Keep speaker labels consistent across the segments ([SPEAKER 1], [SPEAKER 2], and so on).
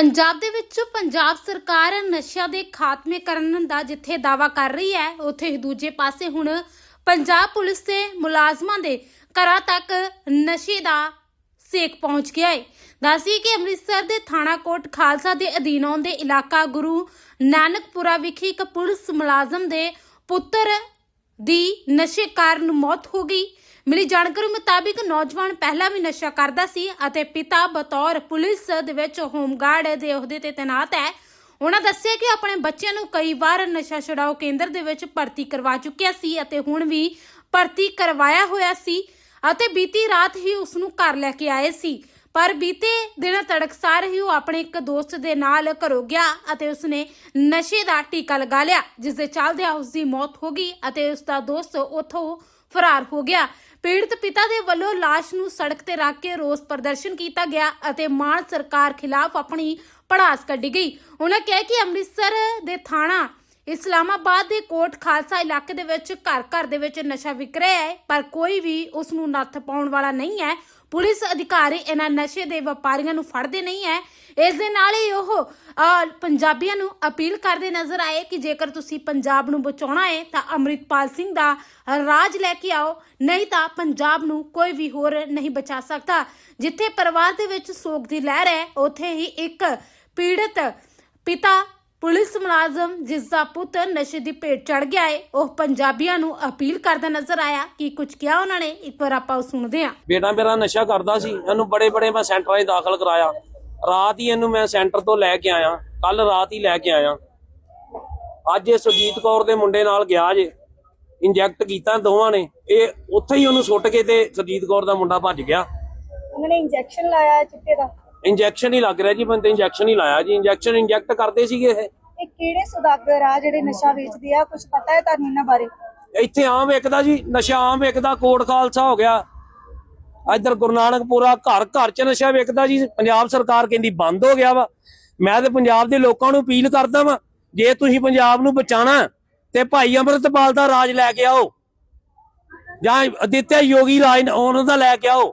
[SPEAKER 1] ਪੰਜਾਬ ਦੇ ਵਿੱਚ ਪੰਜਾਬ ਸਰਕਾਰ ਨਸ਼ਿਆਂ ਦੇ ਖਾਤਮੇ ਕਰਨ ਦਾ ਜਿੱਥੇ ਦਾਵਾ ਕਰ ਰਹੀ ਹੈ, ਉੱਥੇ ਹੀ ਦੂਜੇ ਪਾਸੇ ਹੁਣ ਪੰਜਾਬ ਪੁਲਿਸ ਦੇ ਮੁਲਾਜ਼ਮਾਂ ਦੇ ਘਰਾਂ ਤੱਕ ਨਸ਼ੇ ਦਾ ਸੇਕ ਪਹੁੰਚ ਗਿਆ ਹੈ। ਦੱਸੀ ਕਿ ਅੰਮ੍ਰਿਤਸਰ ਦੇ ਥਾਣਾ ਕੋਟ ਖਾਲਸਾ ਦੇ ਅਧੀਨ ਆਉਂਦੇ ਇਲਾਕਾ ਗੁਰੂ ਨਾਨਕਪੁਰਾ ਵਿਖੇ ਇੱਕ ਪੁਲਿਸ ਮੁਲਾਜ਼ਮ ਦੇ ਪੁੱਤਰ ਦੀ ਨਸ਼ੇ ਕਾਰਨ ਮੌਤ ਹੋ ਗਈ। ਮਿਲੀ ਜਾਣਕਾਰੀ ਮੁਤਾਬਿਕ ਨੌਜਵਾਨ ਪਹਿਲਾਂ ਵੀ ਨਸ਼ਾ ਕਰਦਾ ਸੀ ਅਤੇ ਪਿਤਾ ਬਤੌਰ ਪੁਲਿਸ ਦੇ ਵਿੱਚ ਹੋਮਗਾਰਡ ਦੇ ਅਹੁਦੇ ਤੇ ਤੈਨਾਤ ਹੈ। ਉਹਨਾਂ ਦੱਸਿਆ ਕਿ ਆਪਣੇ ਬੱਚਿਆਂ ਨੂੰ ਕਈ ਵਾਰ ਨਸ਼ਾ ਛੁਡਾਓ ਕੇਂਦਰ ਦੇ ਵਿੱਚ ਭਰਤੀ ਕਰਵਾ ਚੁੱਕਿਆ ਸੀ ਅਤੇ ਹੁਣ ਵੀ ਭਰਤੀ ਕਰਵਾਇਆ ਹੋਇਆ ਸੀ ਅਤੇ ਬੀਤੀ ਰਾਤ ਹੀ ਉਸ ਨੂੰ ਘਰ ਲੈ ਕੇ ਆਏ ਸੀ। ਪਰ ਬੀਤੇ ਦਿਨ ਤੜਕਸਾਰ ਹੀ ਉਹ ਆਪਣੇ ਇੱਕ ਦੋਸਤ ਦੇ ਨਾਲ ਘਰੋਂ ਗਿਆ ਅਤੇ ਉਸਨੇ ਨਸ਼ੇ ਦਾ ਟੀਕਾ ਲਗਾ ਲਿਆ, ਜਿਸ ਦੇ ਚੱਲਦਿਆਂ ਉਸ ਦੀ ਮੌਤ ਹੋ ਗਈ ਅਤੇ ਉਸ ਦਾ ਦੋਸਤ ਉੱਥੋਂ ਫਰਾਰ ਹੋ ਗਿਆ। ਪੀੜਤ ਪਿਤਾ ਦੇ ਵੱਲੋਂ ਲਾਸ਼ ਨੂੰ ਸੜਕ ਤੇ ਰੱਖ ਕੇ ਰੋਸ ਪ੍ਰਦਰਸ਼ਨ ਕੀਤਾ ਗਿਆ ਅਤੇ ਮਾਨ ਸਰਕਾਰ ਖਿਲਾਫ ਆਪਣੀ ਪੜਾਸ ਕੱਢੀ ਗਈ। ਉਹਨਾਂ ਕਿਹਾ ਕਿ ਅੰਮ੍ਰਿਤਸਰ ਦੇ ਥਾਣਾ ਇਸਲਾਮਾਬਾਦ ਦੇ ਕੋਟ ਖਾਲਸਾ ਇਲਾਕੇ ਦੇ ਵਿੱਚ ਘਰ ਘਰ ਦੇ ਵਿੱਚ ਨਸ਼ਾ ਵਿਕ ਰਿਹਾ ਹੈ, ਪਰ ਕੋਈ ਵੀ ਉਸ ਨੂੰ ਨੱਥ ਪਾਉਣ ਵਾਲਾ ਨਹੀਂ ਹੈ। ਪੁਲਿਸ ਅਧਿਕਾਰੀ ਇਹਨਾਂ ਨਸ਼ੇ ਦੇ ਵਪਾਰੀਆਂ ਨੂੰ ਫੜਦੇ ਨਹੀਂ ਹੈ। ਇਸ ਦੇ ਨਾਲ ਹੀ ਉਹ ਪੰਜਾਬੀਆਂ ਨੂੰ ਅਪੀਲ ਕਰਦੇ ਨਜ਼ਰ ਆਏ ਕਿ ਜੇਕਰ ਤੁਸੀਂ ਪੰਜਾਬ ਨੂੰ ਬਚਾਉਣਾ ਹੈ, ਤਾਂ ਅੰਮ੍ਰਿਤਪਾਲ ਸਿੰਘ ਦਾ ਰਾਜ ਲੈ ਕੇ ਆਓ। ਨਹੀਂ ਤਾਂ ਪੰਜਾਬ ਨੂੰ ਕੋਈ ਵੀ ਹੋਰ ਨਹੀਂ ਬਚਾ ਸਕਦਾ। ਜਿੱਥੇ ਪਰਿਵਾਰ ਦੇ ਵਿੱਚ ਸੋਗ ਦੀ ਲਹਿਰ ਹੈ, ਉੱਥੇ ਹੀ ਇੱਕ ਪੀੜਤ ਪਿਤਾ ਪੁਲਿਸ ਮੁਲਾਜ਼ਮ ਜਿਸ ਦਾ ਪੁੱਤ ਨਸ਼ੇ ਦੀ ਭੇਟ ਚੜ ਗਿਆ ਹੈ ਉਹ ਪੰਜਾਬੀਆਂ ਨੂੰ ਅਪੀਲ ਕਰਦਾ ਨਜ਼ਰ ਆਇਆ ਕਿ ਕੁਝ ਕਿਹਾ ਉਹਨਾਂ ਨੇ ਇੱਕ ਵਾਰ ਆਪਾਂ ਉਹ ਸੁਣਦੇ ਹਾਂ।
[SPEAKER 2] ਬੇਟਾ ਮੇਰਾ ਨਸ਼ਾ ਕਰਦਾ ਸੀ ਇਹਨੂੰ ਬੜੇ ਬੜੇ ਮੈਂ ਸੈਂਟਰਾਂ 'ਚ ਦਾਖਲ ਕਰਾਇਆ। ਰਾਤ ਹੀ ਇਹਨੂੰ ਮੈਂ ਸੈਂਟਰ ਤੋਂ ਲੈ ਕੇ ਆਇਆ ਕੱਲ ਰਾਤ ਹੀ ਲੈ ਕੇ ਆਇਆ। ਅੱਜ ਇਹ ਸੁਜੀਤ ਕੌਰ ਦੇ ਮੁੰਡੇ ਨਾਲ ਗਿਆ ਜੇ ਇੰਜੈਕਟ ਕੀਤਾ ਦੋਵਾਂ ਨੇ ਇਹ ਉੱਥੇ ਹੀ ਉਹਨੂੰ ਸੁੱਟ ਕੇ ਤੇ ਸੁਜੀਤ ਕੌਰ ਦਾ ਮੁੰਡਾ ਭੱਜ ਗਿਆ।
[SPEAKER 3] ਉਹਨਾਂ ਨੇ ਇੰਜੈਕਸ਼ਨ ਲਾਇਆ ਚਿੱਟੇ ਦਾ।
[SPEAKER 2] ਇੰਜੈਕਸ਼ਨ ਹੀ ਲੱਗ ਰਿਹਾ ਜੀ ਬੰਦੇ ਇੰਜੈਕਸ਼ਨ ਹੀ ਲਾਇਆ ਜੀ। ਇੰਜੈਕਸ਼ਨ ਇੰਜੈਕਟ ਕਰਦੇ ਸੀਗੇ ਇਹ।
[SPEAKER 3] ਇਹ ਕਿਹੜੇ ਸੁਦਾਗਰ ਆ ਜਿਹੜੇ ਨਸ਼ਾ ਵੇਚਦੇ ਆ? ਕੁਝ ਪਤਾ ਹੈ ਤੁਹਾਨੂੰ ਇਹਨਾਂ ਬਾਰੇ?
[SPEAKER 2] ਇੱਥੇ ਆਮ ਵਿਕਦਾ ਜੀ ਨਸ਼ਾ ਆਮ ਵਿਕਦਾ ਕੋਟ ਖਾਲਸਾ ਹੋ ਗਿਆ। ਇੱਧਰ ਗੁਰੂ ਨਾਨਕਪੁਰਾ ਘਰ ਘਰ ਚ ਨਸ਼ਾ ਵਿਕਦਾ ਜੀ। ਪੰਜਾਬ ਸਰਕਾਰ ਕਹਿੰਦੀ ਬੰਦ ਹੋ ਗਿਆ ਵਾ। ਮੈਂ ਤੇ ਪੰਜਾਬ ਦੇ ਲੋਕਾਂ ਨੂੰ ਅਪੀਲ ਕਰਦਾ ਵਾਂ ਜੇ ਤੁਸੀਂ ਪੰਜਾਬ ਨੂੰ ਬਚਾਣਾ ਤੇ ਭਾਈ ਅੰਮ੍ਰਿਤਪਾਲ ਦਾ ਰਾਜ ਲੈ ਕੇ ਆਓ। ਜਾਂ ਅਦਿੱਤਿਆ ਯੋਗੀ ਰਾਜ ਉਹਨਾਂ ਦਾ ਲੈ ਕੇ ਆਓ।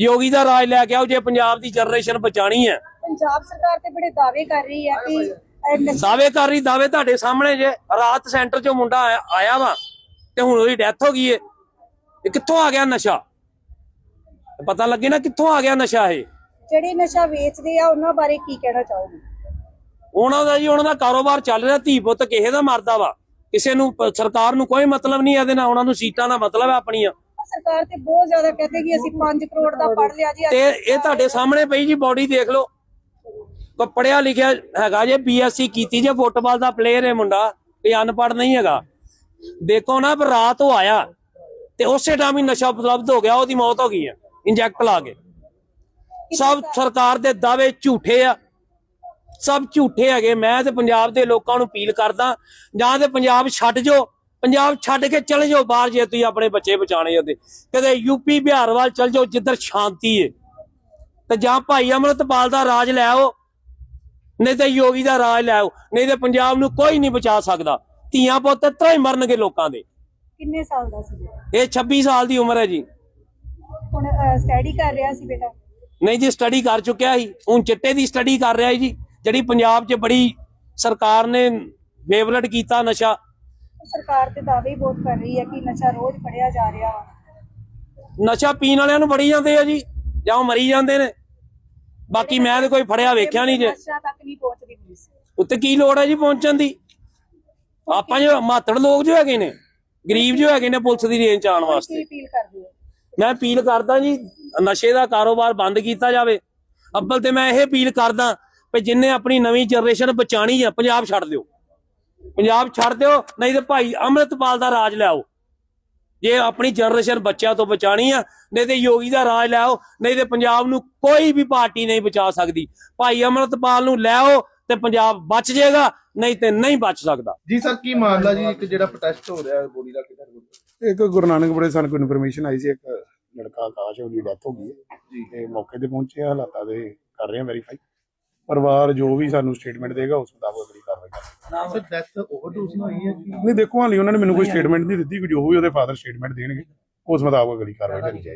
[SPEAKER 2] ਯੋਗੀ ਦਾ ਰਾਜ ਲੈ ਕੇ ਆਓ ਜੇ ਪੰਜਾਬ ਦੀ ਜਨਰੇਸ਼ਨ ਬਚਾਣੀ ਹੈ।
[SPEAKER 3] ਪੰਜਾਬ ਸਰਕਾਰ ਤੇ ਬੜੇ ਦਾਅਵੇ ਕਰ ਰਹੀ ਹੈ ਕਿ
[SPEAKER 2] ਦਾਅਵੇ ਕਰ ਰਹੀ ਦਾਅਵੇ ਤੁਹਾਡੇ ਸਾਹਮਣੇ ਜੇ ਰਾਤ ਸੈਂਟਰ ਚੋਂ ਮੁੰਡਾ ਆਇਆ- ਵਾ ਤੇ ਹੁਣ ਉਹਦੀ ਡੈਥ ਹੋ ਗਈ ਏ। ਇਹ ਕਿੱਥੋਂ ਆ ਗਿਆ ਨਸ਼ਾ? ਪਤਾ ਲੱਗੇ ਨਾ ਕਿੱਥੋਂ ਆ ਗਿਆ ਨਸ਼ਾ ਇਹ।
[SPEAKER 3] ਜਿਹੜੇ ਨਸ਼ਾ ਵੇਚਦੇ ਆ ਉਹਨਾਂ ਬਾਰੇ ਕੀ ਕਹਿਣਾ ਚਾਹੋਗੇ?
[SPEAKER 2] ਉਹਨਾਂ ਦਾ ਜੀ ਉਹਨਾਂ ਦਾ ਕਾਰੋਬਾਰ ਚੱਲ ਰਿਹਾ ਧੀ ਪੁੱਤ ਕਿਸੇ ਦਾ ਮਰਦਾ ਵਾ। ਕਿਸੇ ਨੂੰ ਸਰਕਾਰ ਨੂੰ ਕੋਈ ਮਤਲਬ ਨਹੀਂ ਇਹਦੇ ਨਾਲ ਉਹਨਾਂ ਨੂੰ ਸੀਟਾਂ ਦਾ ਮਤਲਬ ਹੈ ਆਪਣੀਆਂ।
[SPEAKER 3] ਸਰਕਾਰ ਤੇ ਬਹੁਤ ਜ਼ਿਆਦਾ ਕਹਿੰਦੇ ਕਿ ਅਸੀਂ 5 ਕਰੋੜ ਦਾ ਪੜ ਲਿਆ ਜੀ
[SPEAKER 2] ਤੇ ਇਹ ਤੁਹਾਡੇ ਸਾਹਮਣੇ ਪਈ ਜੀ ਬਾਡੀ ਦੇਖ ਲਓ। ਕੋ ਪੜਿਆ ਲਿਖਿਆ ਹੈਗਾ ਜੇ ਬੀਐਸਸੀ ਕੀਤੀ ਜੇ ਫੁੱਟਬਾਲ ਦਾ ਪਲੇਅਰ ਹੈ ਮੁੰਡਾ ਇਹ ਅਨਪੜ੍ਹ ਨਹੀਂ ਹੈਗਾ। ਦੇਖੋ ਨਾ ਪਰ ਰਾਤ ਉਹ ਆਇਆ ਤੇ ਉਸੇ ਟਾਈਮ ਹੀ ਨਸ਼ਾ ਉਪਲਬਧ ਹੋ ਗਿਆ ਉਹਦੀ ਮੌਤ ਹੋ ਗਈ ਹੈ ਇੰਜੈਕਟ ਲਾ ਕੇ। ਸਭ ਸਰਕਾਰ ਦੇ ਦਾਅਵੇ ਝੂਠੇ ਆ। ਸਭ ਝੂਠੇ ਹੈਗੇ। ਮੈਂ ਤੇ ਪੰਜਾਬ ਦੇ ਲੋਕਾਂ ਨੂੰ ਅਪੀਲ ਕਰਦਾ ਜਾਂ ਤੇ ਪੰਜਾਬ ਛੱਡ ਜਾਓ ਪੰਜਾਬ ਛੱਡ ਕੇ ਚਲੇ ਜਾਓ ਬਾਹਰ ਜੇ ਤੁਸੀਂ ਆਪਣੇ ਬੱਚੇ ਬਚਾਣੇ ਉਹਦੇ ਕਦੇ ਯੂਪੀ ਬਿਹਾਰ ਵੱਲ ਚਲ ਜਾਓ ਜਿੱਧਰ ਸ਼ਾਂਤੀ ਏ। ਤੇ ਜਾਂ ਭਾਈ ਅਮਰਤਪਾਲ ਦਾ ਰਾਜ ਲੈ ਆਓ ਨਹੀਂ ਤੇ ਯੋਗੀ ਦਾ ਰਾਜ ਲੈ ਆਓ ਨਹੀਂ ਤੇ ਪੰਜਾਬ ਨੂੰ ਕੋਈ ਨਹੀਂ ਬਚਾ ਸਕਦਾ। ਧੀਆਂ ਪੁੱਤ ਤਰਾ ਹੀ ਮਰਨਗੇ ਲੋਕਾਂ ਦੇ।
[SPEAKER 3] ਕਿੰਨੇ ਸਾਲ ਦਾ ਸੀ
[SPEAKER 2] ਇਹ 26 ਸਾਲ ਦੀ ਉਮਰ ਹੈ ਜੀ।
[SPEAKER 3] ਹੁਣ ਸਟੱਡੀ ਕਰ ਰਿਹਾ ਸੀ ਬੇਟਾ?
[SPEAKER 2] ਨਹੀਂ ਜੀ ਸਟੱਡੀ ਕਰ ਚੁੱਕਿਆ ਸੀ। ਹੁਣ ਚਿੱਟੇ ਦੀ ਸਟੱਡੀ ਕਰ ਰਿਹਾ ਜੀ ਜਿਹੜੀ ਪੰਜਾਬ 'ਚ ਬੜੀ ਸਰਕਾਰ ਨੇ ਫੇਵਰਟ ਕੀਤਾ ਨਸ਼ਾ।
[SPEAKER 3] ਸਰਕਾਰ ਤੇ ਦਾਅਵੇ ਹੀ ਬਹੁਤ ਕਰ ਰਹੀ ਹੈ ਕਿ ਨਸ਼ਾ ਰੋਜ਼ ਫੜਿਆ ਜਾ ਰਿਹਾ ਵਾ।
[SPEAKER 2] ਨਸ਼ਾ ਪੀਣ ਵਾਲਿਆਂ ਨੂੰ ਬੜੀ ਜਾਂਦੇ ਆ ਜੀ ਜਾਂ ਉਹ ਮਰੀ ਜਾਂਦੇ ਨੇ। ਬਾਕੀ ਮੈਂ ਤੇ ਕੋਈ ਫੜਿਆ ਵੇਖਿਆ ਨਹੀਂ ਜੇ।
[SPEAKER 3] ਨਸ਼ਾ ਤੱਕ ਨਹੀਂ ਪਹੁੰਚਦੀ ਪੁਲਿਸ।
[SPEAKER 2] ਉੱਤੇ ਕੀ ਲੋੜ ਹੈ ਜੀ ਪਹੁੰਚਣ ਦੀ? ਆਪਾਂ ਜੋ ਮਾਤੜ ਲੋਕ ਜੋ ਹੈਗੇ ਨੇ ਗਰੀਬ ਜੋ ਹੈਗੇ ਨੇ ਪੁਲਿਸ ਦੀ ਰੇਂਜ ਚ ਆਉਣ ਵਾਸਤੇ।
[SPEAKER 3] ਅਪੀਲ ਕਰਦੇ ਹੋ?
[SPEAKER 2] ਮੈਂ ਅਪੀਲ ਕਰਦਾ ਜੀ ਨਸ਼ੇ ਦਾ ਕਾਰੋਬਾਰ ਬੰਦ ਕੀਤਾ ਜਾਵੇ। ਅੱਬਲ ਤੇ ਮੈਂ ਇਹ ਅਪੀਲ ਕਰਦਾ ਕਿ ਜਿੰਨੇ ਆਪਣੀ ਨਵੀਂ ਜਨਰੇਸ਼ਨ ਬਚਾਣੀ ਆ ਪੰਜਾਬ ਛੱਡ ਦਿਓ। ਪੰਜਾਬ ਛੱਡ ਦਿਓ ਨਹੀਂ ਤੇ ਭਾਈ ਅੰਮ੍ਰਿਤਪਾਲ ਦਾ ਰਾਜ ਲਿਆਓ ਜੇ ਆਪਣੀ ਜਨਰੇਸ਼ਨ ਬੱਚਿਆਂ ਤੋਂ ਬਚਾਣੀ ਆ ਨਹੀਂ ਤੇ ਯੋਗੀ ਦਾ ਰਾਜ ਲਿਆਓ ਨਹੀਂ ਤੇ ਪੰਜਾਬ ਨੂੰ ਕੋਈ ਵੀ ਪਾਰਟੀ ਨਹੀਂ ਬਚਾ ਸਕਦੀ। ਭਾਈ ਅੰਮ੍ਰਿਤਪਾਲ ਨੂੰ ਲਿਆਓ ਤੇ ਪੰਜਾਬ ਬਚ ਜਾਏਗਾ ਨਹੀਂ ਤੇ ਨਹੀਂ ਬਚ ਸਕਦਾ।
[SPEAKER 4] ਜੀ ਸਰ ਕੀ ਮਾਮਲਾ ਜੀ? ਇੱਕ ਜਿਹੜਾ ਪ੍ਰੋਟੈਸਟ ਹੋ ਰਿਹਾ ਬੋਡੀ ਦਾ ਕਿਧਰ
[SPEAKER 5] ਇੱਕ ਗੁਰੂ ਨਾਨਕ ਬੜੇ ਸਾਨੂੰ ਕੋਈ ਇਨਫੋਰਮੇਸ਼ਨ ਆਈ ਸੀ ਇੱਕ ਲੜਕਾ ਆਕਾਸ਼ ਹੈ ਉਹਦੀ ਡੈਥ ਹੋ ਗਈ ਹੈ। ਜੀ। ਤੇ ਮੌਕੇ ਤੇ ਪਹੁੰਚੇ ਹਾਲਾਤਾਂ ਦੇ ਕਰ ਰਹੇ ਆ ਵੈਰੀਫਾਈ ਪਰਿਵਾਰ ਜੋ ਵੀ ਸਾਨੂੰ ਸਟੇਟਮੈਂਟ ਦੇਗਾ ਉਸ ਮੁਤਾਬਕ
[SPEAKER 4] ਸਰ ਡੈਥ ਓਵਰਡੋਜ਼ ਨਾਲ ਹੋਈ ਹੈ ਜੀ।
[SPEAKER 5] ਨਹੀਂ ਦੇਖੋ ਹਾਲੇ ਉਹਨਾਂ ਨੇ ਮੈਨੂੰ ਕੋਈ ਸਟੇਟਮੈਂਟ ਨਹੀਂ ਦਿੱਤੀ ਕਿ ਜੋ ਵੀ ਉਹਦੇ ਫਾਦਰ ਸਟੇਟਮੈਂਟ ਦੇਣਗੇ। ਉਸ ਮੁਤਾਬਕ ਅਗਲੀ ਕਾਰਵਾਈ ਕਰੀ ਜਾਏਗੀ